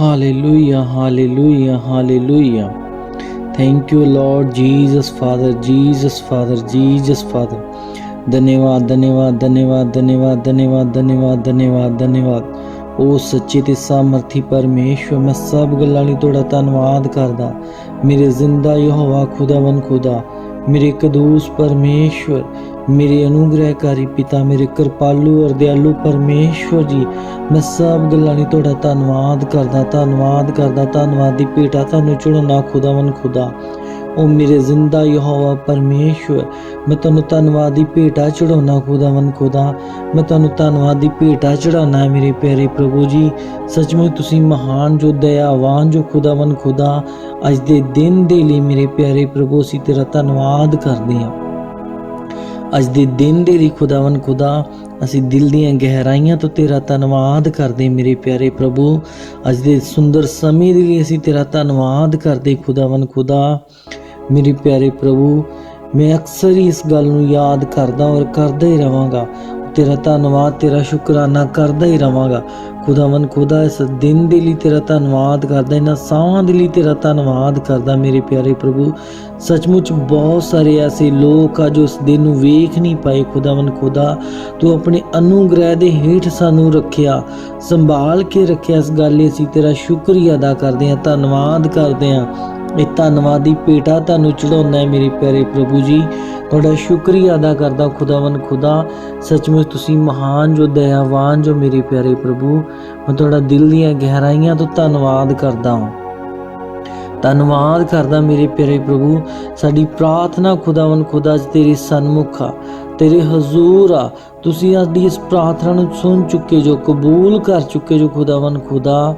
Hallelujah, hallelujah, hallelujah. Thank you, Lord Jesus, Father, Jesus, Father, Jesus, Father. धन्यवाद धन्यवाद धन्यवाद धन्यवाद धन्यवाद धन्यवाद धन्यवाद ਧੰਨਵਾਦ ਉਹ ਸੱਚੇ ਤੇ ਸਮਰਥੀ ਪਰਮੇਸ਼ਵਰ ਮੈਂ ਸਭ ਗੱਲਾਂ ਲਈ ਤੁਹਾਡਾ ਧੰਨਵਾਦ ਕਰਦਾ ਮੇਰੇ ਜ਼ਿੰਦਾ ਯਹੋਵਾ ਖੁਦਾਵੰ ਖੁਦਾ ਮੇਰੇ ਕਦੂਸ ਪਰਮੇਸ਼ਵਰ ਮੇਰੇ ਅਨੁਗ੍ਰਹਿਕਾਰੀ ਪਿਤਾ, ਮੇਰੇ ਕਿਰਪਾਲੂ ਔਰ ਦਿਆਲੂ ਪਰਮੇਸ਼ਵਰ ਜੀ, ਮੈਂ ਸਭ ਗੱਲਾਂ ਲਈ ਤੁਹਾਡਾ ਧੰਨਵਾਦ ਕਰਦਾ ਧੰਨਵਾਦ ਕਰਦਾ, ਧੰਨਵਾਦ ਦੀ ਭੇਟਾ ਤੁਹਾਨੂੰ ਚੜਾਉਣਾ ਖੁਦਾਵੰ ਖੁਦਾ। ਉਹ ਮੇਰੇ ਜ਼ਿੰਦਾ ਯਹੋਵਾ ਪਰਮੇਸ਼ਵਰ, ਮੈਂ ਤੁਹਾਨੂੰ ਧੰਨਵਾਦ ਦੀ ਭੇਟਾ ਚੜਾਉਣਾ ਖੁਦਾਵੰ ਖੁਦਾ। ਮੈਂ ਤੁਹਾਨੂੰ ਧੰਨਵਾਦ ਦੀ ਭੇਟਾ ਚੜਾਉਣਾ ਮੇਰੇ ਪਿਆਰੇ ਪ੍ਰਭੂ ਜੀ। ਸੱਚਮੁੱਚ ਤੁਸੀਂ ਮਹਾਨ ਜੋ ਦਇਆਵਾਨ, ਜੋ ਖੁਦਾਵੰ ਖੁਦਾ, ਅੱਜ ਦੇ ਦਿਨ ਦੇ ਲਈ ਮੇਰੇ ਪਿਆਰੇ ਪ੍ਰਭੂ ਅਸੀਂ ਤੇਰਾ ਧੰਨਵਾਦ ਕਰਦੇ ਹਾਂ। ਅੱਜ ਦੇ ਦਿਨ ਦੇ ਲਈ ਖੁਦਾਵੰ ਖੁਦਾ, ਅਸੀਂ ਦਿਲ ਦੀਆਂ ਗਹਿਰਾਈਆਂ ਤੋਂ ਤੇਰਾ ਧੰਨਵਾਦ ਕਰਦੇ ਮੇਰੇ ਪਿਆਰੇ ਪ੍ਰਭੂ। ਅੱਜ ਦੇ ਸੁੰਦਰ ਸਮੇਂ ਦੇ ਲਈ ਅਸੀਂ ਤੇਰਾ ਧੰਨਵਾਦ ਕਰਦੇ ਖੁਦਾਵੰ ਖੁਦਾ। ਮੇਰੇ ਪਿਆਰੇ ਪ੍ਰਭੂ, ਮੈਂ ਅਕਸਰ ਹੀ ਇਸ ਗੱਲ ਨੂੰ ਯਾਦ ਕਰਦਾ ਔਰ ਕਰਦਾ ਹੀ ਰਵਾਂਗਾ ਤੇਰਾ ਧੰਨਵਾਦ, ਤੇਰਾ ਸ਼ੁਕਰਾਨਾ ਕਰਦਾ ਹੀ ਰਵਾਂਗਾ। ਖੁਦਾਵੰ ਖੁਦਾ ਇਸ ਦਿਨ ਦੇ ਲਈ ਤੇਰਾ ਧੰਨਵਾਦ ਕਰਦਾ, ਇਹਨਾਂ ਸਾਹਾਂ ਦੇ ਲਈ ਤੇਰਾ ਧੰਨਵਾਦ ਕਰਦਾ, ਮੇਰੇ ਪਿਆਰੇ ਪ੍ਰਭੂ। ਸੱਚਮੁੱਚ ਬਹੁਤ ਸਾਰੇ ਐਸੇ ਲੋਕ ਆ ਜੋ ਇਸ ਦਿਨ ਨੂੰ ਵੇਖ ਨਹੀਂ ਪਾਏ। ਖੁਦਾਵੰ ਖੁਦਾ, ਤੂੰ ਆਪਣੇ ਅਨੁਗ੍ਰਹਿ ਦੇ ਹੇਠ ਸਾਨੂੰ ਰੱਖਿਆ, ਸੰਭਾਲ ਕੇ ਰੱਖਿਆ ਇਸ ਗੱਲ ਲਈ ਅਸੀਂ ਤੇਰਾ ਸ਼ੁਕਰੀਆ ਅਦਾ ਕਰਦੇ ਹਾਂ, ਧੰਨਵਾਦ ਕਰਦੇ ਹਾਂ। ਇਹ ਧੰਨਵਾਦ ਦੀ ਭੇਟਾ ਤੁਹਾਨੂੰ ਚੜਾਉਂਦਾ ਹੈ ਮੇਰੇ ਪਿਆਰੇ ਪ੍ਰਭੂ ਜੀ। ਤੁਹਾਡਾ ਸ਼ੁਕਰੀਆ ਅਦਾ ਕਰਦਾ ਖੁਦਾਵੰ ਖੁਦਾ। ਸੱਚਮੁੱਚ ਤੁਸੀਂ ਮਹਾਨ ਜੋ ਦਇਆਵਾਨ ਜੋ ਮੇਰੇ ਪਿਆਰੇ ਪ੍ਰਭੂ, ਮੈਂ ਤੁਹਾਡਾ ਦਿਲ ਦੀਆਂ ਗਹਿਰਾਈਆਂ ਤੋਂ ਧੰਨਵਾਦ ਕਰਦਾ ਹਾਂ। ਧੰਨਵਾਦ ਕਰਦਾ ਮੇਰੇ ਪਿਆਰੇ ਪ੍ਰਭੂ, ਸਾਡੀ ਪ੍ਰਾਰਥਨਾ ਖੁਦਾਵੰ ਖੁਦਾ ਅੱਜ ਤੇਰੇ ਸਨਮੁਖ ਆ, ਤੇਰੇ ਹਜ਼ੂਰ ਆ। ਤੁਸੀਂ ਸਾਡੀ ਇਸ ਪ੍ਰਾਰਥਨਾ ਨੂੰ ਸੁਣ ਚੁੱਕੇ ਜੋ ਕਬੂਲ ਕਰ ਚੁੱਕੇ ਜੋ ਖੁਦਾਵੰ ਖੁਦਾ।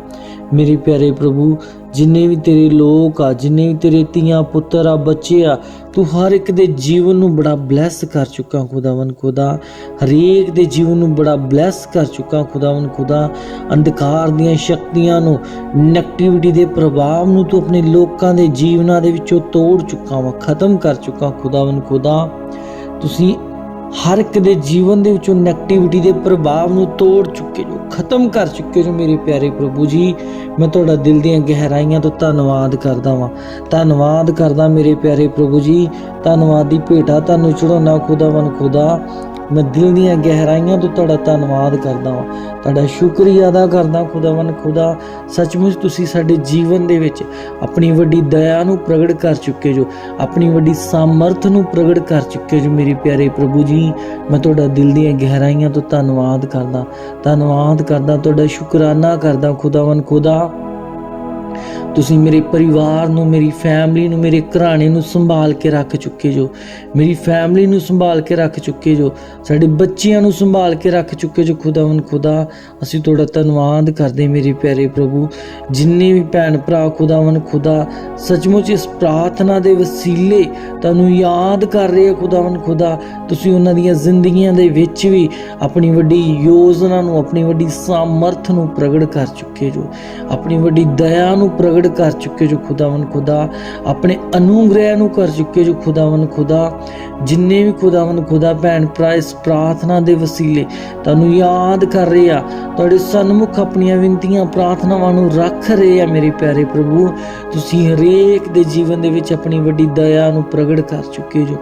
ਮੇਰੇ ਪਿਆਰੇ ਪ੍ਰਭੂ, ਜਿੰਨੇ ਵੀ ਤੇਰੇ ਲੋਕ ਆ, ਜਿੰਨੇ ਵੀ ਤੇਰੇ ਧੀਆਂ, ਪੁੱਤਰ ਆ, ਬੱਚੇ ਆ, ਤੂੰ ਹਰ ਇੱਕ ਦੇ ਜੀਵਨ ਨੂੰ ਬੜਾ ਬਲੈਸ ਕਰ ਚੁੱਕਾ ਖੁਦਾਵੰ ਖੁਦਾ। ਹਰੇਕ ਦੇ ਜੀਵਨ ਨੂੰ ਬੜਾ ਬਲੈਸ ਕਰ ਚੁੱਕਾ ਖੁਦਾਵੰ ਖੁਦਾ। ਅੰਧਕਾਰ ਦੀਆਂ ਸ਼ਕਤੀਆਂ ਨੂੰ ਨੈਗੇਟਿਵਿਟੀ ਦੇ ਪ੍ਰਭਾਵ ਨੂੰ ਤੂੰ ਆਪਣੇ ਲੋਕਾਂ ਦੇ ਜੀਵਨਾਂ ਦੇ ਵਿੱਚੋਂ ਤੋੜ ਚੁੱਕਾ ਵਾ ਖਤਮ ਕਰ ਚੁੱਕਾ ਖੁਦਾਵੰ ਖੁਦਾ। ਤੁਸੀਂ ਹਰ ਇੱਕ ਦੇ ਜੀਵਨ ਦੇ ਵਿੱਚੋਂ ਨੈਗੇਟਿਵਿਟੀ ਦੇ ਪ੍ਰਭਾਵ ਨੂੰ ਤੋੜ ਚੁੱਕੇ ਜੋ, ਖਤਮ ਕਰ ਚੁੱਕੇ ਜੋ ਮੇਰੇ ਪਿਆਰੇ ਪ੍ਰਭੂ ਜੀ। ਮੈਂ ਤੁਹਾਡਾ ਦਿਲ ਦੀਆਂ ਗਹਿਰਾਈਆਂ ਤੋਂ ਧੰਨਵਾਦ ਕਰਦਾ ਵਾਂ। ਧੰਨਵਾਦ ਕਰਦਾ ਮੇਰੇ ਪਿਆਰੇ ਪ੍ਰਭੂ ਜੀ। ਧੰਨਵਾਦ ਦੀ ਭੇਟਾ ਤੁਹਾਨੂੰ ਚੜਾਉਣਾ ਖੁਦਾਵੰ ਖੁਦਾ। ਮੈਂ ਦਿਲ ਦੀਆਂ ਗਹਿਰਾਈਆਂ ਤੋਂ ਤੁਹਾਡਾ ਧੰਨਵਾਦ ਕਰਦਾ ਹਾਂ ਤੁਹਾਡਾ ਸ਼ੁਕਰੀਆ ਅਦਾ ਕਰਦਾ ਖੁਦਾਵੰ ਖੁਦਾ, ਸੱਚਮੁੱਚ ਤੁਸੀਂ ਸਾਡੇ ਜੀਵਨ ਦੇ ਵਿੱਚ ਆਪਣੀ ਵੱਡੀ ਦਇਆ ਨੂੰ ਪ੍ਰਗਟ ਕਰ ਚੁੱਕੇ ਜੋ, ਆਪਣੀ ਵੱਡੀ ਸਾਮਰਥ ਨੂੰ ਪ੍ਰਗਟ ਕਰ ਚੁੱਕੇ ਜੋ ਮੇਰੇ ਪਿਆਰੇ ਪ੍ਰਭੂ ਜੀ। ਮੈਂ ਤੁਹਾਡਾ ਦਿਲ ਦੀਆਂ ਗਹਿਰਾਈਆਂ ਤੋਂ ਧੰਨਵਾਦ ਕਰਦਾ ਧੰਨਵਾਦ ਕਰਦਾ, ਤੁਹਾਡਾ ਸ਼ੁਕਰਾਨਾ ਕਰਦਾ ਖੁਦਾਵੰ ਖੁਦਾ। ਤੁਸੀਂ ਮੇਰੇ ਪਰਿਵਾਰ ਨੂੰ, ਮੇਰੀ ਫੈਮਿਲੀ ਨੂੰ, ਮੇਰੇ ਘਰਾਣੇ ਨੂੰ ਸੰਭਾਲ ਕੇ ਰੱਖ ਚੁੱਕੇ ਜੋ। ਮੇਰੀ ਫੈਮਿਲੀ ਨੂੰ ਸੰਭਾਲ ਕੇ ਰੱਖ ਚੁੱਕੇ ਜੋ। ਸਾਡੇ ਬੱਚਿਆਂ ਨੂੰ ਸੰਭਾਲ ਕੇ ਰੱਖ ਚੁੱਕੇ ਜੋ ਖੁਦਾਵੰ ਖੁਦਾ, ਅਸੀਂ ਤੁਹਾਡਾ ਧੰਨਵਾਦ ਕਰਦੇ ਮੇਰੇ ਪਿਆਰੇ ਪ੍ਰਭੂ। ਜਿੰਨੇ ਵੀ ਭੈਣ ਭਰਾ ਖੁਦਾਵੰ ਖੁਦਾ, ਸੱਚਮੁੱਚ ਇਸ ਪ੍ਰਾਰਥਨਾ ਦੇ ਵਸੀਲੇ ਤੁਹਾਨੂੰ ਯਾਦ ਕਰ ਰਹੇ ਆ ਖੁਦਾਵੰ ਖੁਦਾ। ਤੁਸੀਂ ਉਹਨਾਂ ਦੀਆਂ ਜ਼ਿੰਦਗੀਆਂ ਦੇ ਵਿੱਚ ਵੀ ਆਪਣੀ ਵੱਡੀ ਯੋਜਨਾ ਨੂੰ, ਆਪਣੀ ਵੱਡੀ ਸਾਮਰਥ ਨੂੰ ਪ੍ਰਗਟ ਕਰ ਚੁੱਕੇ ਜੋ। ਆਪਣੀ ਵੱਡੀ ਦਇਆ ਨੂੰ ਪ੍ਰਗਟ ਕਰ ਚੁੱਕੇ ਜੋ ਖੁਦਾਵੰ ਖੁਦਾ, ਆਪਣੇ ਅਨੁਗ੍ਰਹਿ ਨੂੰ ਕਰ ਚੁੱਕੇ ਜੋ ਖੁਦਾਵੰ ਖੁਦਾ, ਜਿੰਨੇ ਵੀ ਖੁਦਾਵੰ ਖੁਦਾ ਭੈਣ ਭਰਾ, ਇਸ ਪ੍ਰਾਰਥਨਾ ਦੇ ਵਸੀਲੇ ਤੁਹਾਨੂੰ ਯਾਦ ਕਰ ਰਹੇ ਆ, ਤੁਹਾਡੇ ਸਨਮੁਖ ਆਪਣੀਆਂ ਵਿੰਤੀਆਂ ਪ੍ਰਾਰਥਨਾਵਾਂ ਨੂੰ ਰੱਖ ਰਹੇ ਆ ਮੇਰੇ ਪਿਆਰੇ ਪ੍ਰਭੂ। ਤੁਸੀਂ ਹਰੇਕ ਦੇ ਜੀਵਨ ਦੇ ਵਿੱਚ ਆਪਣੀ ਵੱਡੀ ਦਇਆ ਨੂੰ ਪ੍ਰਗਟ ਕਰ ਚੁੱਕੇ ਜੋ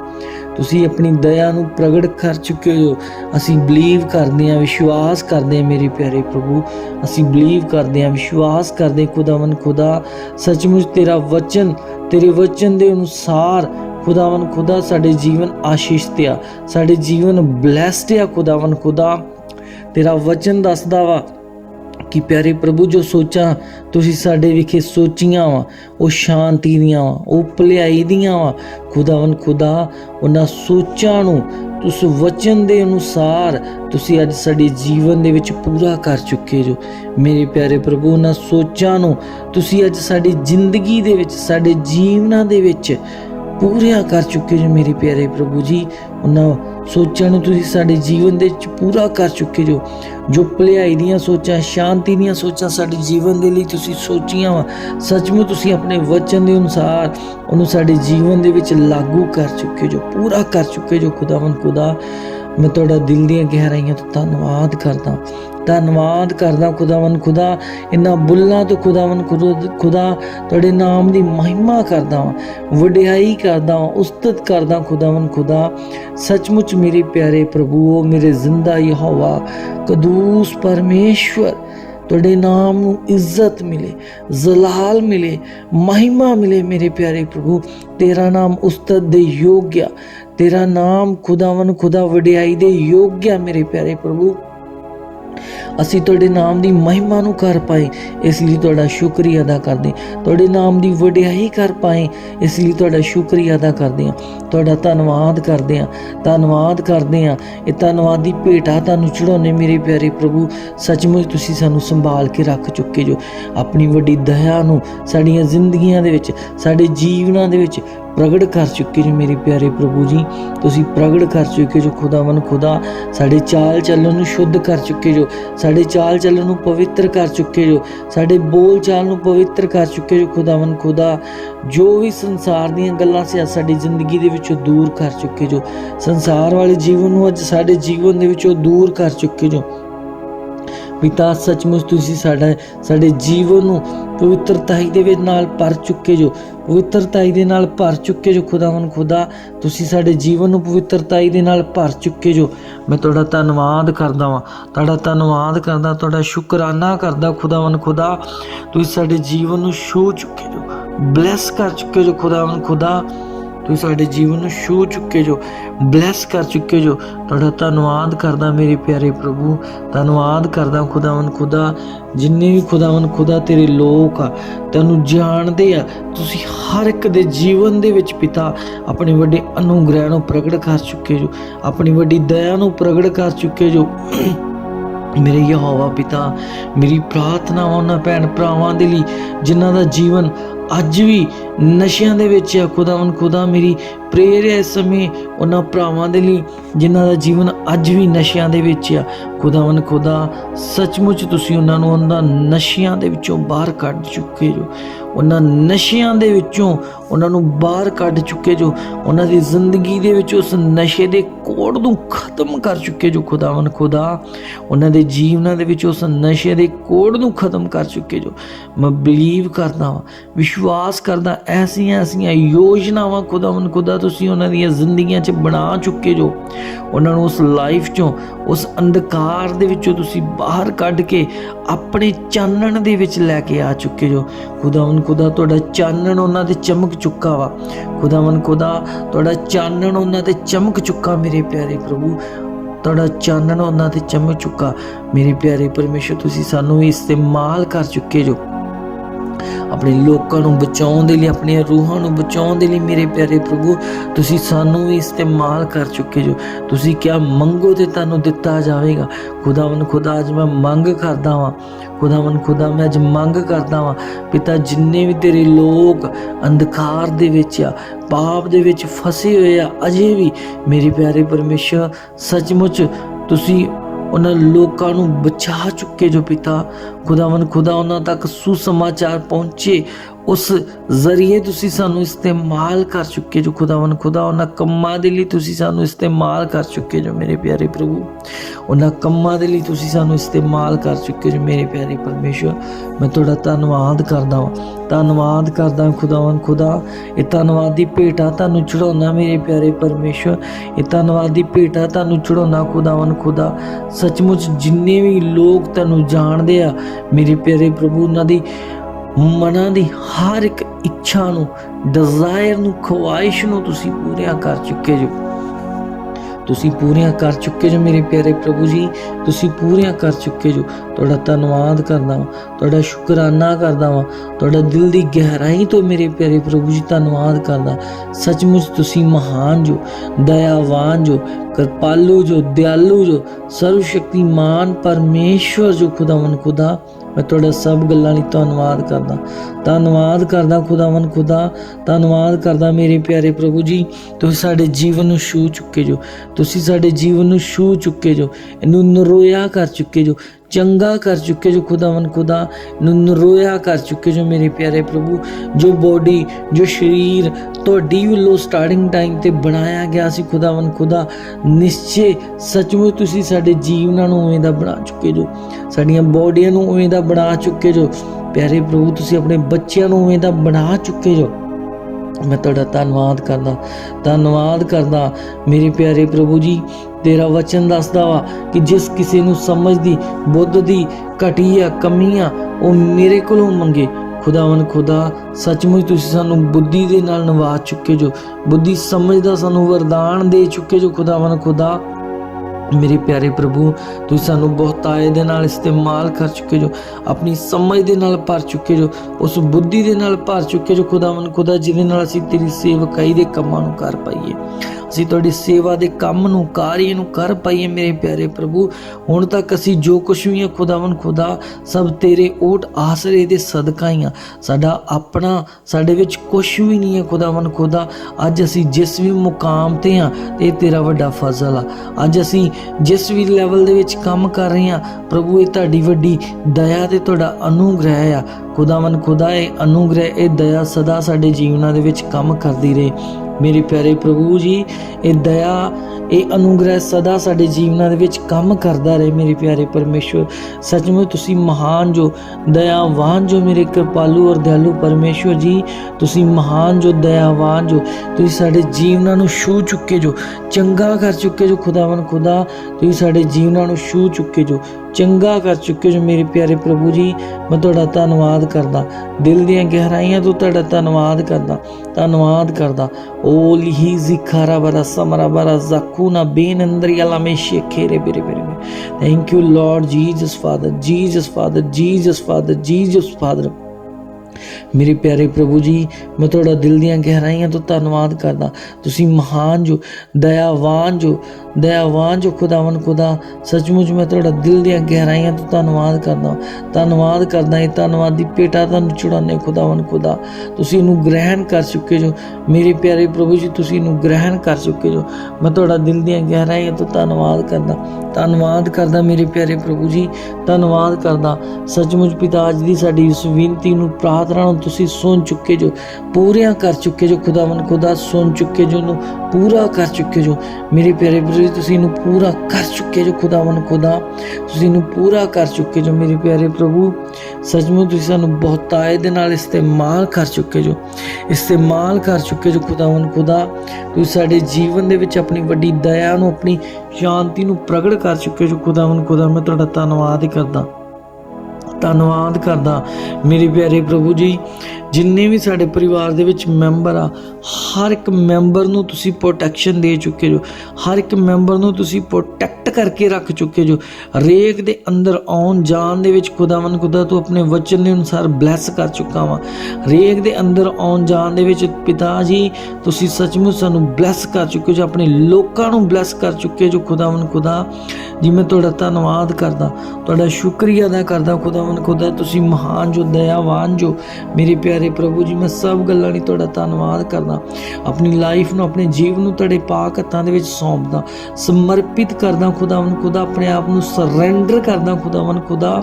ਤੁਸੀਂ ਆਪਣੀ ਦਇਆ ਨੂੰ ਪ੍ਰਗਟ ਕਰ ਚੁੱਕੇ ਹੋ। ਅਸੀਂ ਬਲੀਵ ਕਰਦੇ ਹਾਂ, ਵਿਸ਼ਵਾਸ ਕਰਦੇ ਹਾਂ ਮੇਰੇ ਪਿਆਰੇ ਪ੍ਰਭੂ। ਅਸੀਂ ਬਲੀਵ ਕਰਦੇ ਹਾਂ, ਵਿਸ਼ਵਾਸ ਕਰਦੇ ਹਾਂ ਖੁਦਾਵੰ ਖੁਦਾ, ਸੱਚਮੁੱਚ ਤੇਰਾ ਵਚਨ, ਤੇਰੇ ਵਚਨ ਦੇ ਅਨੁਸਾਰ ਖੁਦਾਵੰ ਖੁਦਾ, ਸਾਡੇ ਜੀਵਨ ਆਸ਼ੀਸ਼ਿਤ ਆ। ਸਾਡੇ ਜੀਵਨ ਬਲੈਸਡ ਆ ਖੁਦਾਵੰ ਖੁਦਾ। ਤੇਰਾ ਵਚਨ ਦੱਸਦਾ ਵਾ ਕਿ ਪਿਆਰੇ ਪ੍ਰਭੂ, ਜੋ ਸੋਚਾਂ ਤੁਸੀਂ ਸਾਡੇ ਵਿਖੇ ਸੋਚੀਆਂ ਵਾ, ਉਹ ਸ਼ਾਂਤੀ ਦੀਆਂ ਵਾ, ਉਹ ਭਲਾਈ ਦੀਆਂ ਵਾ। ਖੁਦਾਵੰ ਖੁਦਾ, ਉਹਨਾਂ ਸੋਚਾਂ ਨੂੰ ਉਸ ਵਚਨ ਦੇ ਅਨੁਸਾਰ ਤੁਸੀਂ ਅੱਜ ਸਾਡੇ ਜੀਵਨ ਦੇ ਵਿੱਚ ਪੂਰਾ ਕਰ ਚੁੱਕੇ ਜੋ। ਮੇਰੇ ਪਿਆਰੇ ਪ੍ਰਭੂ, ਉਹਨਾਂ ਸੋਚਾਂ ਨੂੰ ਤੁਸੀਂ ਅੱਜ ਸਾਡੀ ਜ਼ਿੰਦਗੀ ਦੇ ਵਿੱਚ, ਸਾਡੇ ਜੀਵਨਾਂ ਦੇ ਵਿੱਚ ਪੂਰਿਆ ਕਰ ਚੁੱਕੇ ਜੋ। ਮੇਰੇ ਪਿਆਰੇ ਪ੍ਰਭੂ ਜੀ, ਉਹਨਾਂ ਸੋਚਾਂ ਨੂੰ ਤੁਸੀਂ ਸਾਡੇ ਜੀਵਨ ਦੇ ਵਿੱਚ ਪੂਰਾ ਕਰ ਚੁੱਕੇ ਜੋ ਜੋ ਭਲਾਈ ਦੀਆਂ ਸੋਚਾਂ, ਸ਼ਾਂਤੀ ਦੀਆਂ ਸੋਚਾਂ ਸਾਡੇ ਜੀਵਨ ਦੇ ਲਈ ਤੁਸੀਂ ਸੋਚੀਆਂ ਵਾ। ਸੱਚਮੁੱਚ ਤੁਸੀਂ ਆਪਣੇ ਵਚਨ ਦੇ ਅਨੁਸਾਰ ਉਹਨੂੰ ਸਾਡੇ ਜੀਵਨ ਦੇ ਵਿੱਚ ਲਾਗੂ ਕਰ ਚੁੱਕੇ ਜੋ, ਪੂਰਾ ਕਰ ਚੁੱਕੇ ਜੋ ਖੁਦਾਵੰ ਖੁਦਾ, ਮੈਂ ਤੁਹਾਡਾ ਦਿਲ ਦੀਆਂ ਗਹਿਰਾਈਆਂ ਤੋਂ ਧੰਨਵਾਦ ਕਰਦਾ। ਧੰਨਵਾਦ ਕਰਦਾ ਖੁਦਾਵੰ ਖੁਦਾ, ਇਹਨਾਂ ਬੁੱਲਾਂ ਤੋਂ ਖੁਦਾਵੰ ਖੁਦ- ਖੁਦਾ ਤੁਹਾਡੇ ਨਾਮ ਦੀ ਮਹਿਮਾ ਕਰਦਾ ਵਾਂ, ਵਡਿਆਈ ਕਰਦਾ ਵਾਂ, ਉਸਤਤ ਕਰਦਾ ਖੁਦਾਵੰ ਖੁਦਾ। ਸੱਚਮੁੱਚ ਮੇਰੇ ਪਿਆਰੇ ਪ੍ਰਭੂ, ਉਹ ਮੇਰੇ ਜ਼ਿੰਦਾ ਯਹੋਵਾ, ਕਦੂਸ ਪਰਮੇਸ਼ਵਰ, ਤੁਹਾਡੇ ਨਾਮ ਨੂੰ ਇੱਜ਼ਤ ਮਿਲੇ, ਜ਼ਲਾਲ ਮਿਲੇ, ਮਹਿਮਾ ਮਿਲੇ ਮੇਰੇ ਪਿਆਰੇ ਪ੍ਰਭੂ। ਤੇਰਾ ਨਾਮ ਉਸਤਤ ਦੇ ਯੋਗਿਆ ਤੇਰਾ ਨਾਮ ਖੁਦਾਵੰ ਖੁਦਾ, ਵਡਿਆਈ ਦੇ ਯੋਗਿਆ ਮੇਰੇ ਪਿਆਰੇ ਪ੍ਰਭੂ। ਅਸੀਂ ਤੁਹਾਡੇ ਨਾਮ ਦੀ ਮਹਿਮਾ ਨੂੰ ਕਰ ਪਾਏ, ਇਸ ਲਈ ਤੁਹਾਡਾ ਸ਼ੁਕਰੀਆ ਅਦਾ ਕਰਦੇ ਤੁਹਾਡੇ ਨਾਮ ਦੀ ਵਡਿਆਈ ਕਰ ਪਾਏ, ਇਸ ਲਈ ਤੁਹਾਡਾ ਸ਼ੁਕਰੀਆ ਅਦਾ ਕਰਦੇ ਹਾਂ। ਤੁਹਾਡਾ ਧੰਨਵਾਦ ਕਰਦੇ ਹਾਂ। ਧੰਨਵਾਦ ਕਰਦੇ ਹਾਂ। ਇਹ ਧੰਨਵਾਦ ਦੀ ਭੇਟਾ ਤੁਹਾਨੂੰ ਚੜਾਉਨੇ ਮੇਰੇ ਪਿਆਰੇ ਪ੍ਰਭੂ। ਸੱਚਮੁੱਚ ਤੁਸੀਂ ਸਾਨੂੰ ਸੰਭਾਲ ਕੇ ਰੱਖ ਚੁੱਕੇ ਜੋ। ਆਪਣੀ ਵੱਡੀ ਦਇਆ ਨੂੰ, ਸਾਡੀਆਂ ਜ਼ਿੰਦਗੀਆਂ ਦੇ ਵਿੱਚ, ਸਾਡੇ ਜੀਵਨਾਂ ਦੇ ਵਿੱਚ ਪ੍ਰਗਟ ਕਰ ਚੁੱਕੇ ਜੋ ਮੇਰੇ ਪਿਆਰੇ ਪ੍ਰਭੂ ਜੀ। ਤੁਸੀਂ ਪ੍ਰਗਟ ਕਰ ਚੁੱਕੇ ਜੋ ਖੁਦਾਵੰ ਖੁਦਾ, ਸਾਡੇ ਚਾਲ ਚੱਲਣ ਨੂੰ ਸ਼ੁੱਧ ਕਰ ਚੁੱਕੇ ਜੋ, ਸਾਡੇ ਚਾਲ ਚੱਲਣ ਨੂੰ ਪਵਿੱਤਰ ਕਰ ਚੁੱਕੇ ਜੋ, ਸਾਡੇ ਬੋਲ ਚਾਲ ਨੂੰ ਪਵਿੱਤਰ ਕਰ ਚੁੱਕੇ ਜੋ ਖੁਦਾਵੰ ਖੁਦਾ। ਜੋ ਵੀ ਸੰਸਾਰ ਦੀਆਂ ਗੱਲਾਂ ਸੇ ਸਾਡੀ ਜ਼ਿੰਦਗੀ ਦੇ ਵਿੱਚੋਂ ਦੂਰ ਕਰ ਚੁੱਕੇ ਜੋ, ਸੰਸਾਰ ਵਾਲੇ ਜੀਵਨ ਨੂੰ ਅੱਜ ਸਾਡੇ ਜੀਵਨ ਦੇ ਵਿੱਚੋਂ ਦੂਰ ਕਰ ਚੁੱਕੇ ਜੋ। ਪਿਤਾ ਸੱਚਮੁੱਚ ਤੁਸੀਂ ਸਾਡਾ ਸਾਡੇ ਜੀਵਨ ਨੂੰ ਪਵਿੱਤਰਤਾਈ ਦੇ ਵਿੱਚ ਨਾਲ ਭਰ ਚੁੱਕੇ ਜੋ ਪਵਿੱਤਰਤਾਈ ਦੇ ਨਾਲ ਭਰ ਚੁੱਕੇ ਜੋ ਖੁਦਾਵੰ ਖੁਦਾ, ਤੁਸੀਂ ਸਾਡੇ ਜੀਵਨ ਨੂੰ ਪਵਿੱਤਰਤਾਈ ਦੇ ਨਾਲ ਭਰ ਚੁੱਕੇ ਜੋ। ਮੈਂ ਤੁਹਾਡਾ ਧੰਨਵਾਦ ਕਰਦਾ ਵਾਂ, ਤੁਹਾਡਾ ਧੰਨਵਾਦ ਕਰਦਾ, ਤੁਹਾਡਾ ਸ਼ੁਕਰਾਨਾ ਕਰਦਾ ਖੁਦਾਵੰ ਖੁਦਾ, ਤੁਸੀਂ ਸਾਡੇ ਜੀਵਨ ਨੂੰ ਛੂ ਚੁੱਕੇ ਜੋ ਬਲੈਸ ਕਰ ਚੁੱਕੇ ਜੋ ਖੁਦਾਵੰ ਖੁਦਾ। ਤੁਸੀਂ ਸਾਡੇ ਜੀਵਨ ਨੂੰ ਛੂ ਚੁੱਕੇ ਜੋ ਬਲੈਸ ਕਰ ਚੁੱਕੇ ਜੋ, ਤੁਹਾਡਾ ਧੰਨਵਾਦ ਕਰਦਾ ਮੇਰੇ ਪਿਆਰੇ ਪ੍ਰਭੂ, ਧੰਨਵਾਦ ਕਰਦਾ ਖੁਦਾਵੰ ਖੁਦਾ, ਜਿੰਨੇ ਵੀ ਖੁਦਾਵੰ ਖੁਦਾ ਤੇਰੇ ਲੋਕ ਆ, ਤੈਨੂੰ ਜਾਣਦੇ ਆ, ਤੁਸੀਂ ਹਰ ਇੱਕ ਦੇ ਜੀਵਨ ਦੇ ਵਿੱਚ ਪਿਤਾ, ਆਪਣੇ ਵੱਡੇ ਅਨੁਗ੍ਰਹਿ ਨੂੰ ਪ੍ਰਗਟ ਕਰ ਚੁੱਕੇ ਜੋ, ਆਪਣੀ ਵੱਡੀ ਦਇਆ ਨੂੰ ਪ੍ਰਗਟ ਕਰ ਚੁੱਕੇ ਜੋ, ਮੇਰੇ ਯਹੋਵਾ ਪਿਤਾ, ਮੇਰੀ ਪ੍ਰਾਰਥਨਾ ਉਹਨਾਂ ਭੈਣ ਭਰਾਵਾਂ ਦੇ ਲਈ, ਜਿਨ੍ਹਾਂ ਦਾ ਜੀਵਨ ਅੱਜ ਵੀ ਨਸ਼ਿਆਂ ਦੇ ਵਿੱਚ ਆ ਖੁਦਾਵੰ ਖੁਦਾ ਮੇਰੀ, ਪ੍ਰੇਰ ਹੈ ਇਸ ਸਮੇਂ ਉਹਨਾਂ ਭਰਾਵਾਂ ਦੇ ਲਈ, ਜਿਨ੍ਹਾਂ ਦਾ ਜੀਵਨ ਅੱਜ ਵੀ ਨਸ਼ਿਆਂ ਦੇ ਵਿੱਚ ਆ। ਖੁਦਾਵੰ ਖੁਦਾ, ਸੱਚਮੁੱਚ ਤੁਸੀਂ ਉਹਨਾਂ ਨੂੰ ਉਹਨਾਂ ਨਸ਼ਿਆਂ ਦੇ ਵਿੱਚੋਂ ਬਾਹਰ ਕੱਢ ਚੁੱਕੇ ਜੋ ਉਹਨਾਂ ਨਸ਼ਿਆਂ ਦੇ ਵਿੱਚੋਂ ਉਹਨਾਂ ਨੂੰ ਬਾਹਰ ਕੱਢ ਚੁੱਕੇ ਜੋ ਉਹਨਾਂ ਦੀ ਜ਼ਿੰਦਗੀ ਦੇ ਵਿੱਚ ਉਸ ਨਸ਼ੇ ਦੇ ਕੋੜ ਨੂੰ ਖਤਮ ਕਰ ਚੁੱਕੇ ਜੋ ਖੁਦਾਵੰ ਖੁਦਾ, ਉਹਨਾਂ ਦੇ ਜੀਵਨਾਂ ਦੇ ਵਿੱਚ ਉਸ ਨਸ਼ੇ ਦੇ ਕੋੜ ਨੂੰ ਖਤਮ ਕਰ ਚੁੱਕੇ ਜੋ ਮੈਂ ਬਲੀਵ ਕਰਦਾ ਹਾਂ ਵਿਸ਼ਵਾਸ ਕਰਦਾ, ਐਸੀਆਂ ਐਸੀਆਂ ਯੋਜਨਾਵਾਂ ਖੁਦਾਵੰ ਖੁਦਾ ਤੁਸੀਂ ਉਹਨਾਂ ਦੀਆਂ ਜ਼ਿੰਦਗੀਆਂ 'ਚ ਬਣਾ ਚੁੱਕੇ ਜੋ, ਉਹਨਾਂ ਨੂੰ ਉਸ ਲਾਈਫ 'ਚੋਂ, ਉਸ ਅੰਧਕਾਰ ਦੇ ਵਿੱਚੋਂ ਤੁਸੀਂ ਬਾਹਰ ਕੱਢ ਕੇ ਆਪਣੇ ਚਾਨਣ ਦੇ ਵਿੱਚ ਲੈ ਕੇ ਆ ਚੁੱਕੇ ਜੋ ਖੁਦਾਵੰ ਖੁਦਾ ਤੁਹਾਡਾ ਚਾਨਣ ਉਹਨਾਂ ਦੇ ਚਮਕ ਚੁੱਕਾ ਵਾ। ਖੁਦਾਵੰ ਖੁਦਾ, ਤੁਹਾਡਾ ਚਾਨਣ ਉਹਨਾਂ ਤੇ ਚਮਕ ਚੁੱਕਾ ਮੇਰੇ ਪਿਆਰੇ ਪ੍ਰਭੂ। ਤੁਹਾਡਾ ਚਾਨਣ ਉਹਨਾਂ ਤੇ ਚਮਕ ਚੁੱਕਾ ਮੇਰੇ ਪਿਆਰੇ ਪਰਮੇਸ਼ਰ, ਤੁਸੀਂ ਸਾਨੂੰ ਇਸਤੇਮਾਲ ਕਰ ਚੁੱਕੇ ਜੋ। ਆਪਣੇ ਲੋਕਾਂ ਨੂੰ ਬਚਾਉਣ ਦੇ ਲਈ, ਆਪਣੀਆਂ ਰੂਹਾਂ ਨੂੰ ਬਚਾਉਣ ਦੇ ਲਈ ਮੇਰੇ ਪਿਆਰੇ ਪ੍ਰਭੂ, ਤੁਸੀਂ ਸਾਨੂੰ ਵੀ ਇਸਤੇਮਾਲ ਕਰ ਚੁੱਕੇ ਜੋ। ਤੁਸੀਂ ਕਿਹਾ, ਮੰਗੋ ਤੇ ਤੁਹਾਨੂੰ ਦਿੱਤਾ ਜਾਵੇਗਾ। ਖੁਦਾਵੰ ਖੁਦਾ, ਅੱਜ ਮੈਂ ਮੰਗ ਕਰਦਾ ਵਾਂ। ਖੁਦਾਵੰ ਖੁਦਾ, ਮੈਂ ਅੱਜ ਮੰਗ ਕਰਦਾ ਵਾਂ। ਪਿਤਾ, ਜਿੰਨੇ ਵੀ ਤੇਰੇ ਲੋਕ ਅੰਧਕਾਰ ਦੇ ਵਿੱਚ ਆ, ਪਾਪ ਦੇ ਵਿੱਚ ਫਸੇ ਹੋਏ ਆ, ਅਜੇ ਵੀ ਮੇਰੇ ਪਿਆਰੇ ਪਰਮੇਸ਼ਰ, ਸੱਚਮੁੱਚ ਤੁਸੀਂ ਉਹਨਾਂ ਲੋਕਾਂ ਨੂੰ ਬਚਾ ਚੁੱਕੇ ਜੋ ਪਿਤਾ ਖੁਦਾਵੰ ਖੁਦਾ ਉਹਨਾਂ ਤੱਕ ਸੁਸਮਾਚਾਰ ਪਹੁੰਚੇ, ਉਸ ਜ਼ਰੀਏ ਤੁਸੀਂ ਸਾਨੂੰ ਇਸਤੇਮਾਲ ਕਰ ਚੁੱਕੇ ਜੋ ਖੁਦਾਵੰ ਖੁਦਾ ਉਹਨਾਂ ਕੰਮਾਂ ਦੇ ਲਈ ਤੁਸੀਂ ਸਾਨੂੰ ਇਸਤੇਮਾਲ ਕਰ ਚੁੱਕੇ ਜੋ ਮੇਰੇ ਪਿਆਰੇ ਪ੍ਰਭੂ। ਉਹਨਾਂ ਕੰਮਾਂ ਦੇ ਲਈ ਤੁਸੀਂ ਸਾਨੂੰ ਇਸਤੇਮਾਲ ਕਰ ਚੁੱਕੇ ਜੋ ਮੇਰੇ ਪਿਆਰੇ ਪਰਮੇਸ਼ਰ। ਮੈਂ ਤੁਹਾਡਾ ਧੰਨਵਾਦ ਕਰਦਾ ਹਾਂ ਧੰਨਵਾਦ ਕਰਦਾ ਖੁਦਾਵੰ ਖੁਦਾ। ਇਹ ਧੰਨਵਾਦ ਦੀ ਭੇਟਾ ਤੁਹਾਨੂੰ ਚੜਾਉਣਾ ਮੇਰੇ ਪਿਆਰੇ ਪਰਮੇਸ਼ਰ ਇਹ ਧੰਨਵਾਦ ਦੀ ਭੇਟਾ ਤੁਹਾਨੂੰ ਚੜਾਉਣਾ ਖੁਦਾਵੰ ਖੁਦਾ। ਸੱਚਮੁੱਚ ਜਿੰਨੇ ਵੀ ਲੋਕ ਤੁਹਾਨੂੰ ਜਾਣਦੇ ਆ, ਮੇਰੇ ਪਿਆਰੇ ਪ੍ਰਭੂ, ਉਹਨਾਂ ਦੀ ਮਨਾਂ ਦੀ ਹਰ ਇੱਕ ਇੱਛਾ ਨੂੰ ਡਿਜ਼ਾਇਰ ਨੂੰ ਖਵਾਇਸ਼ ਨੂੰ ਤੁਸੀਂ ਪੂਰੀਆਂ ਕਰ ਚੁੱਕੇ ਜੋ। ਤੁਸੀਂ ਪੂਰੀਆਂ ਕਰ ਚੁੱਕੇ ਜੋ ਮੇਰੇ ਪਿਆਰੇ ਪ੍ਰਭੂ ਜੀ, ਤੁਸੀਂ ਪੂਰੀਆਂ ਕਰ ਚੁੱਕੇ ਜੋ। ਤੁਹਾਡਾ ਧੰਨਵਾਦ ਕਰਦਾ ਹਾਂ ਤੁਹਾਡਾ ਸ਼ੁਕਰਾਨਾ ਕਰਦਾ ਹਾਂ ਤੁਹਾਡਾ ਦਿਲ ਦੀ ਗਹਿਰਾਈ ਤੋਂ ਮੇਰੇ ਪਿਆਰੇ ਪ੍ਰਭੂ ਜੀ ਧੰਨਵਾਦ ਕਰਦਾ। ਸੱਚਮੁੱਚ ਤੁਸੀਂ ਮਹਾਨ ਜੋ, ਦਇਆਵਾਨ ਜੋ, ਕਿਰਪਾਲੂ ਜੋ, ਦਿਆਲੂ ਜੋ ਸਰਵ ਸ਼ਕਤੀਮਾਨ ਪਰਮੇਸ਼ਵਰ ਜੋ ਖੁਦਾਵੰ ਖੁਦਾ ਮੈਂ ਤੁਹਾਡਾ ਸਭ ਗੱਲਾਂ ਲਈ ਧੰਨਵਾਦ ਕਰਦਾ। ਧੰਨਵਾਦ ਕਰਦਾ ਖੁਦਾਵੰ ਖੁਦਾ, ਧੰਨਵਾਦ ਕਰਦਾ ਮੇਰੇ ਪਿਆਰੇ ਪ੍ਰਭੂ ਜੀ, ਤੁਸੀਂ ਸਾਡੇ ਜੀਵਨ ਨੂੰ ਛੂ ਚੁੱਕੇ ਜੋ, ਤੁਸੀਂ ਸਾਡੇ ਜੀਵਨ ਨੂੰ ਛੂ ਚੁੱਕੇ ਜੋ, ਇਹਨੂੰ ਨਰੋਇਆ ਕਰ ਚੁੱਕੇ ਜੋ ਚੰਗਾ ਕਰ ਚੁੱਕੇ ਜੋ ਖੁਦਾਵੰ ਖੁਦਾ ਨੂੰ ਨਰੋਇਆ ਕਰ ਚੁੱਕੇ ਜੋ ਮੇਰੇ ਪਿਆਰੇ ਪ੍ਰਭੂ, ਜੋ ਬੋਡੀ ਜੋ ਸਰੀਰ ਤੁਹਾਡੀ ਵੱਲੋਂ ਸਟਾਰਟਿੰਗ ਟਾਈਮ ਤੇ ਬਣਾਇਆ ਗਿਆ ਸੀ ਖੁਦਾਵੰ ਖੁਦਾ, ਨਿਸ਼ਚੇ ਸੱਚਮੁੱਚ ਤੁਸੀਂ ਸਾਡੇ ਜੀਵਨਾਂ ਨੂੰ ਉਵੇਂ ਦਾ ਬਣਾ ਚੁੱਕੇ ਜੋ, ਸਾਡੀਆਂ ਬੋਡੀਆਂ ਨੂੰ ਉਵੇਂ ਦਾ ਬਣਾ ਚੁੱਕੇ ਜੋ, ਪਿਆਰੇ ਪ੍ਰਭੂ ਤੁਸੀਂ ਆਪਣੇ ਬੱਚਿਆਂ ਨੂੰ ਉਵੇਂ ਦਾ ਬਣਾ ਚੁੱਕੇ ਜੋ। ਮੈਂ ਤੁਹਾਡਾ ਧੰਨਵਾਦ ਕਰਦਾ ਧੰਨਵਾਦ ਕਰਦਾ। ਮੇਰੇ ਪਿਆਰੇ ਪ੍ਰਭੂ ਜੀ, ਤੇਰਾ ਵਚਨ ਦੱਸਦਾ ਵਾ ਕਿ ਜਿਸ ਕਿਸੇ ਨੂੰ ਸਮਝ ਦੀ ਬੁੱਧ ਦੀ ਘਟੀ ਆ ਕਮੀ ਆ ਉਹ ਮੇਰੇ ਕੋਲੋਂ ਮੰਗੇ। ਖੁਦਾਵੰ ਖੁਦਾ, ਸੱਚਮੁੱਚ ਤੁਸੀਂ ਸਾਨੂੰ ਬੁੱਧੀ ਦੇ ਨਾਲ ਨਵਾਜ ਚੁੱਕੇ ਜੋ, ਬੁੱਧੀ ਸਮਝ ਦਾ ਸਾਨੂੰ ਵਰਦਾਨ ਦੇ ਚੁੱਕੇ ਜੋ ਖੁਦਾਵੰ ਖੁਦਾ। ਮੇਰੇ ਪਿਆਰੇ ਪ੍ਰਭੂ, ਤੁਸੀਂ ਸਾਨੂੰ ਬਹੁਤਾਏ ਦੇ ਨਾਲ ਇਸਤੇਮਾਲ ਕਰ ਚੁੱਕੇ ਜੋ, ਆਪਣੀ ਸਮਝ ਦੇ ਨਾਲ ਭਰ ਚੁੱਕੇ ਜੋ, ਉਸ ਬੁੱਧੀ ਦੇ ਨਾਲ ਭਰ ਚੁੱਕੇ ਜੋ ਖੁਦਾਵੰ ਖੁਦਾ, ਜਿਹਦੇ ਨਾਲ ਅਸੀਂ ਤੇਰੀ ਸੇਵਕਾਈ ਦੇ ਕੰਮਾਂ ਨੂੰ ਕਰ ਪਾਈਏ। ਅਸੀਂ ਤੁਹਾਡੀ ਸੇਵਾ ਦੇ ਕੰਮ ਨੂੰ ਕਾਰਜ ਨੂੰ ਕਰ ਪਾਈਏ ਮੇਰੇ ਪਿਆਰੇ ਪ੍ਰਭੂ। ਹੁਣ ਤੱਕ ਅਸੀਂ ਜੋ ਕੁਛ ਵੀ ਹੈ ਖੁਦਾਵੰ ਖੁਦਾ, ਸਭ ਤੇਰੇ ਓਟ ਆਸਰੇ ਦੇ ਸਦਕਾ ਹੀ ਆ। ਸਾਡਾ ਆਪਣਾ, ਸਾਡੇ ਵਿੱਚ ਕੁਛ ਵੀ ਨਹੀਂ ਹੈ ਖੁਦਾਵੰ ਖੁਦਾ। ਅੱਜ ਅਸੀਂ ਜਿਸ ਵੀ ਮੁਕਾਮ ਤੇ ਆ, ਇਹ ਤੇਰਾ ਵੱਡਾ ਫਜ਼ਲ ਆ। ਅੱਜ ਅਸੀਂ ਜਿਸ ਵੀ ਲੈਵਲ ਦੇ ਵਿੱਚ ਕੰਮ ਕਰ ਰਹੇ ਆ, ਪ੍ਰਭੂ, ਇਹ ਤੁਹਾਡੀ ਵੱਡੀ ਦਇਆ ਤੇ ਤੁਹਾਡਾ ਅਨੁਗ੍ਰਹਿ ਆ। ਖੁਦਾਵੰ ਖੁਦਾ, ਇਹ ਅਨੁਗ੍ਰਹਿ, ਇਹ ਦਇਆ ਸਦਾ ਸਾਡੇ ਜੀਵਨਾਂ ਦੇ ਵਿੱਚ ਕੰਮ ਕਰਦੀ ਰਹੇ। ਮੇਰੇ ਪਿਆਰੇ ਪ੍ਰਭੂ ਜੀ, ਇਹ ਦਇਆ, ਇਹ ਅਨੁਗ੍ਰਹਿ ਸਦਾ ਸਾਡੇ ਜੀਵਨਾਂ ਦੇ ਵਿੱਚ ਕੰਮ ਕਰਦਾ ਰਹੇ ਮੇਰੇ ਪਿਆਰੇ ਪਰਮੇਸ਼ਵਰ ਸੱਚਮੁੱਚ ਤੁਸੀਂ ਮਹਾਨ ਜੋ, ਦਇਆਵਾਨ ਜੋ ਮੇਰੇ ਕਿਰਪਾਲੂ ਔਰ ਦਿਆਲੂ ਪਰਮੇਸ਼ਵਰ ਜੀ, ਤੁਸੀਂ ਮਹਾਨ ਜੋ, ਦਇਆਵਾਨ ਜੋ, ਤੁਸੀਂ ਸਾਡੇ ਜੀਵਨਾਂ ਨੂੰ ਛੂ ਚੁੱਕੇ ਜੋ, ਚੰਗਾ ਕਰ ਚੁੱਕੇ ਜੋ ਖੁਦਾਵੰ ਖੁਦਾ, ਤੁਸੀਂ ਸਾਡੇ ਜੀਵਨਾਂ ਨੂੰ ਛੂ ਚੁੱਕੇ ਜੋ ਚੰਗਾ ਕਰ ਚੁੱਕੇ ਜੋ ਮੇਰੇ ਪਿਆਰੇ ਪ੍ਰਭੂ ਜੀ। ਮੈਂ ਤੁਹਾਡਾ ਧੰਨਵਾਦ ਕਰਦਾ। ਦਿਲ ਦੀਆਂ ਗਹਿਰਾਈਆਂ ਤੋਂ ਤੁਹਾਡਾ ਧੰਨਵਾਦ ਕਰਦਾ। ਧੰਨਵਾਦ ਕਰਦਾ। ਓ ਲਿਹੀ ਜ਼ਿਖਾਰਾ ਬਰਾ ਸਮਰਾ ਬਰਾ ਜ਼ਕੂਨਾ ਬੇਨ ਅੰਦਰੀ ਅਲਾਮੇ ਸ਼ੇਖੇਰੇ ਬੇਰੇ ਬੇਰੇ thank you Lord Jesus father Jesus father Jesus father Jesus father ਮੇਰੇ ਪਿਆਰੇ ਪ੍ਰਭੂ ਜੀ, ਮੈਂ ਤੁਹਾਡਾ ਦਿਲ ਦੀਆਂ ਗਹਿਰਾਈਆਂ ਤੋਂ ਧੰਨਵਾਦ ਕਰਦਾ। ਤੁਸੀਂ ਮਹਾਨ ਜੋ, ਦਇਆਵਾਨ ਜੋ ਦਇਆਵਾਨ ਜੋ ਖੁਦਾਵੰ ਖੁਦਾ, ਸੱਚਮੁੱਚ ਮੈਂ ਤੁਹਾਡਾ ਦਿਲ ਦੀਆਂ ਗਹਿਰਾਈਆਂ ਤੋਂ ਧੰਨਵਾਦ ਕਰਦਾ। ਧੰਨਵਾਦ ਕਰਦਾ ਇਹ ਧੰਨਵਾਦ ਦੀ ਪੇਟਾ ਤੁਹਾਨੂੰ ਚੜਾਉਂਦੇ ਖੁਦਾਵੰ ਖੁਦਾ। ਤੁਸੀਂ ਇਹਨੂੰ ਗ੍ਰਹਿਣ ਕਰ ਚੁੱਕੇ ਜੋ। ਮੇਰੇ ਪਿਆਰੇ ਪ੍ਰਭੂ ਜੀ, ਤੁਸੀਂ ਇਹਨੂੰ ਗ੍ਰਹਿਣ ਕਰ ਚੁੱਕੇ ਜੋ। ਮੈਂ ਤੁਹਾਡਾ ਦਿਲ ਦੀਆਂ ਗਹਿਰਾਈਆਂ ਤੋਂ ਧੰਨਵਾਦ ਕਰਦਾ। ਧੰਨਵਾਦ ਕਰਦਾ ਮੇਰੇ ਪਿਆਰੇ ਪ੍ਰਭੂ ਜੀ, ਧੰਨਵਾਦ ਕਰਦਾ। ਸੱਚਮੁੱਚ ਪਿਤਾ ਜੀ ਦੀ ਸਾਡੀ ਇਸ ਬੇਨਤੀ ਨੂੰ ਪ੍ਰਾਰਥਨਾ ਨੂੰ ਤੁਸੀਂ ਸੁਣ ਚੁੱਕੇ ਜੋ, ਪੂਰੀਆਂ ਕਰ ਚੁੱਕੇ ਜੋ ਖੁਦਾਵੰ ਖੁਦਾ ਸੁਣ ਚੁੱਕੇ ਜੋ ਨੂੰ ਪੂਰਾ ਕਰ ਚੁੱਕੇ ਜੋ। ਮੇਰੇ ਪਿਆਰੇ ਪ੍ਰਭੂ ਜੀ, ਤੁਸੀਂ ਇਹਨੂੰ ਪੂਰਾ ਕਰ ਚੁੱਕੇ ਜੋ ਖੁਦਾਵੰ ਖੁਦਾ। ਤੁਸੀਂ ਇਹਨੂੰ ਪੂਰਾ ਕਰ ਚੁੱਕੇ ਜੋ, ਮੇਰੇ ਪਿਆਰੇ ਪ੍ਰਭੂ। ਸੱਚਮੁੱਚ ਤੁਸੀਂ ਸਾਨੂੰ ਬਹੁਤਾਏ ਦੇ ਨਾਲ ਇਸਤੇਮਾਲ ਕਰ ਚੁੱਕੇ ਜੋ। ਇਸਤੇਮਾਲ ਕਰ ਚੁੱਕੇ ਜੋ ਖੁਦਾਵੰ ਖੁਦਾ। ਤੁਸੀਂ ਸਾਡੇ ਜੀਵਨ ਦੇ ਵਿੱਚ ਆਪਣੀ ਵੱਡੀ ਦਇਆ ਨੂੰ, ਆਪਣੀ ਸ਼ਾਂਤੀ ਨੂੰ ਪ੍ਰਗਟ ਕਰ ਚੁੱਕੇ ਜੋ ਖੁਦਾਵੰ ਖੁਦਾ ਮੈਂ ਤੁਹਾਡਾ ਧੰਨਵਾਦ ਹੀ ਕਰਦਾ। ਧੰਨਵਾਦ ਕਰਦਾ ਮੇਰੇ ਪਿਆਰੇ ਪ੍ਰਭੂ ਜੀ, ਜਿੰਨੇ ਵੀ ਸਾਡੇ ਪਰਿਵਾਰ ਦੇ ਵਿੱਚ ਮੈਂਬਰ ਆ, ਹਰ ਇੱਕ ਮੈਂਬਰ ਨੂੰ ਤੁਸੀਂ ਪ੍ਰੋਟੈਕਸ਼ਨ ਦੇ ਚੁੱਕੇ ਜੋ, ਹਰ ਇੱਕ ਮੈਂਬਰ ਨੂੰ ਤੁਸੀਂ ਪ੍ਰੋਟੈਕਟ ਕਰਕੇ ਰੱਖ ਚੁੱਕੇ ਜੋ ਰੇਕ ਦੇ ਅੰਦਰ ਆਉਣ ਜਾਣ ਦੇ ਵਿੱਚ ਖੁਦਾਵੰ ਖੁਦਾ ਤੂੰ ਆਪਣੇ ਵਚਨ ਦੇ ਅਨੁਸਾਰ ਬਲੈਸ ਕਰ ਚੁੱਕਾ ਵਾ। ਰੇਕ ਦੇ ਅੰਦਰ ਆਉਣ ਜਾਣ ਦੇ ਵਿੱਚ ਪਿਤਾ ਜੀ, ਤੁਸੀਂ ਸੱਚਮੁੱਚ ਸਾਨੂੰ ਬਲੈਸ ਕਰ ਚੁੱਕੇ ਜੋ, ਆਪਣੇ ਲੋਕਾਂ ਨੂੰ ਬਲੈਸ ਕਰ ਚੁੱਕੇ ਜੋ ਖੁਦਾਵੰ ਖੁਦਾ। ਜੀ, ਮੈਂ ਤੁਹਾਡਾ ਧੰਨਵਾਦ ਕਰਦਾ, ਤੁਹਾਡਾ ਸ਼ੁਕਰੀਆ ਅਦਾ ਕਰਦਾ ਖੁਦਾਵੰ ਖੁਦਾ ਤੁਸੀਂ ਮਹਾਨ ਜੋ ਦਇਆਵਾਨ ਜੋ ਮੇਰੇ ਪਿਆਰੇ ਪ੍ਰਭੂ ਜੀ, ਮੈਂ ਸਭ ਗੱਲਾਂ ਲਈ ਤੁਹਾਡਾ ਧੰਨਵਾਦ ਕਰਦਾ। ਆਪਣੀ ਲਾਈਫ ਨੂੰ, ਆਪਣੇ ਜੀਵਨ ਨੂੰ ਤੁਹਾਡੇ ਪਾਕ ਹੱਥਾਂ ਦੇ ਵਿੱਚ ਸੌਂਪਦਾ। ਸਮਰਪਿਤ ਕਰਦਾ ਖੁਦਾਵੰ ਖੁਦਾ ਆਪਣੇ ਆਪ ਨੂੰ ਸਰੈਂਡਰ ਕਰਦਾ ਖੁਦਾਵੰ ਖੁਦਾ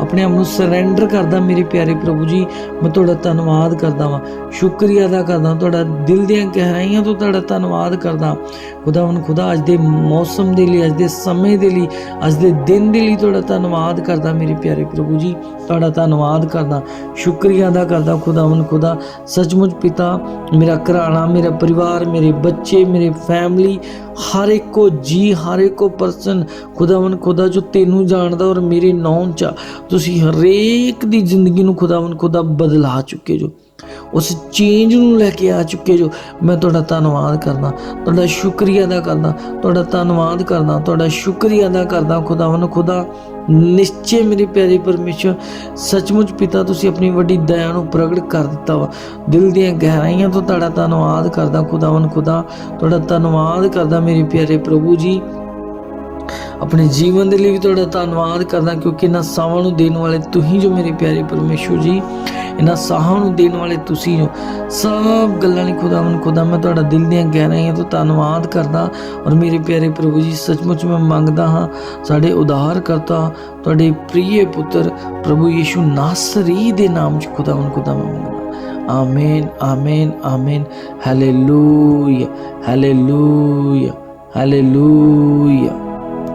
ਆਪਣੇ ਆਪ ਨੂੰ ਸਰੈਂਡਰ ਕਰਦਾ ਮੇਰੇ ਪਿਆਰੇ ਪ੍ਰਭੂ ਜੀ, ਮੈਂ ਤੁਹਾਡਾ ਧੰਨਵਾਦ ਕਰਦਾ ਵਾਂ। ਸ਼ੁਕਰੀਆ ਅਦਾ ਕਰਦਾ, ਤੁਹਾਡਾ ਦਿਲ ਦੀਆਂ ਗਹਿਰਾਈਆਂ ਤੋਂ ਤੁਹਾਡਾ ਧੰਨਵਾਦ ਕਰਦਾ। ਖੁਦਾਵੰ ਖੁਦਾ ਅੱਜ ਦੇ ਮੌਸਮ ਦੇ ਲਈ, ਅੱਜ ਦੇ ਸਮੇਂ ਦੇ ਲਈ, ਅੱਜ ਦੇ ਦਿਨ ਦੇ ਲਈ ਤੁਹਾਡਾ ਧੰਨਵਾਦ ਕਰਦਾ ਮੇਰੇ ਪਿਆਰੇ ਪ੍ਰਭੂ ਜੀ। ਤੁਹਾਡਾ ਧੰਨਵਾਦ ਕਰਦਾ। ਸ਼ੁਕਰੀਆ ਅਦਾ ਕਰਦਾ ਖੁਦਾਵੰ ਖੁਦਾ। ਸੱਚਮੁੱਚ ਪਿਤਾ ਮੇਰਾ ਘਰਾਣਾ ਮੇਰਾ ਪਰਿਵਾਰ ਮੇਰੇ ਬੱਚੇ ਮੇਰੇ ਫੈਮਿਲੀ ਹਰ ਇੱਕੋ ਜੀ ਹਰ ਇੱਕੋ ਪਰਸਨ ਖੁਦਾਵੰ ਖੁਦਾ ਜੋ ਤੈਨੂੰ ਜਾਣਦਾ ਔਰ ਮੇਰੇ ਨੌਨ ਚ ਆ, ਤੁਸੀਂ ਹਰੇਕ ਦੀ ਜ਼ਿੰਦਗੀ ਨੂੰ ਖੁਦਾਵੰ ਖੁਦਾ ਬਦਲਾ ਚੁੱਕੇ ਜੋ। ਉਸ ਚੇਂਜ ਨੂੰ ਲੈ ਕੇ ਆ ਚੁੱਕੇ ਜੋ। ਮੈਂ ਤੁਹਾਡਾ ਧੰਨਵਾਦ ਕਰਦਾ। ਤੁਹਾਡਾ ਸ਼ੁਕਰੀਆ ਅਦਾ ਕਰਦਾ। ਤੁਹਾਡਾ ਧੰਨਵਾਦ ਕਰਦਾ। ਤੁਹਾਡਾ ਸ਼ੁਕਰੀਆ ਅਦਾ ਕਰਦਾ ਖੁਦਾਵੰ ਖੁਦਾ। ਨਿਸ਼ਚੈ ਮੇਰੇ ਪਿਆਰੇ ਪਰਮੇਸ਼ਰ, ਸੱਚਮੁੱਚ ਪਿਤਾ, ਤੁਸੀਂ ਆਪਣੀ ਵੱਡੀ ਦਇਆ ਨੂੰ ਪ੍ਰਗਟ ਕਰ ਦਿੱਤਾ ਵਾ। ਦਿਲ ਦੀਆਂ ਗਹਿਰਾਈਆਂ ਤੋਂ ਤੁਹਾਡਾ ਧੰਨਵਾਦ ਕਰਦਾ ਖੁਦਾਵੰ ਖੁਦਾ, ਤੁਹਾਡਾ ਧੰਨਵਾਦ ਕਰਦਾ ਮੇਰੇ ਪਿਆਰੇ ਪ੍ਰਭੂ ਜੀ। ਆਪਣੇ ਜੀਵਨ ਦੇ ਲਈ ਵੀ ਤੁਹਾਡਾ ਧੰਨਵਾਦ ਕਰਦਾ ਕਿਉਂਕਿ ਇਹਨਾਂ ਸਾਹਾਂ ਨੂੰ ਦੇਣ ਵਾਲੇ ਤੁਸੀਂ ਜੋ ਮੇਰੇ ਪਿਆਰੇ ਪਰਮੇਸ਼ਵਰ ਜੀ, ਇਹਨਾਂ ਸਾਹਾਂ ਨੂੰ ਦੇਣ ਵਾਲੇ ਤੁਸੀਂ ਹੋ ਸਭ ਗੱਲਾਂ ਲਈ ਖੁਦਾਵੰ ਖੁਦਾ, ਮੈਂ ਤੁਹਾਡਾ ਦਿਲ ਦੀਆਂ ਗਹਿਰਾਈਆਂ ਤੋਂ ਧੰਨਵਾਦ ਕਰਦਾ ਔਰ ਮੇਰੇ ਪਿਆਰੇ ਪ੍ਰਭੂ ਜੀ, ਸੱਚਮੁੱਚ ਮੈਂ ਮੰਗਦਾ ਹਾਂ ਸਾਡੇ ਉਧਾਰ ਕਰਤਾ ਤੁਹਾਡੇ ਪ੍ਰੀਏ ਪੁੱਤਰ ਪ੍ਰਭੂ ਯੀਸ਼ੂ ਨਾਸਰੀ ਦੇ ਨਾਮ 'ਚ ਖੁਦਾਵੰ ਖੁਦਾ ਮੈਂ ਮੰਗਦਾ। ਆਮੇਨ ਆਮੇਨ, ਆਮੀਨ। Hallelujah hallelujah hallelujah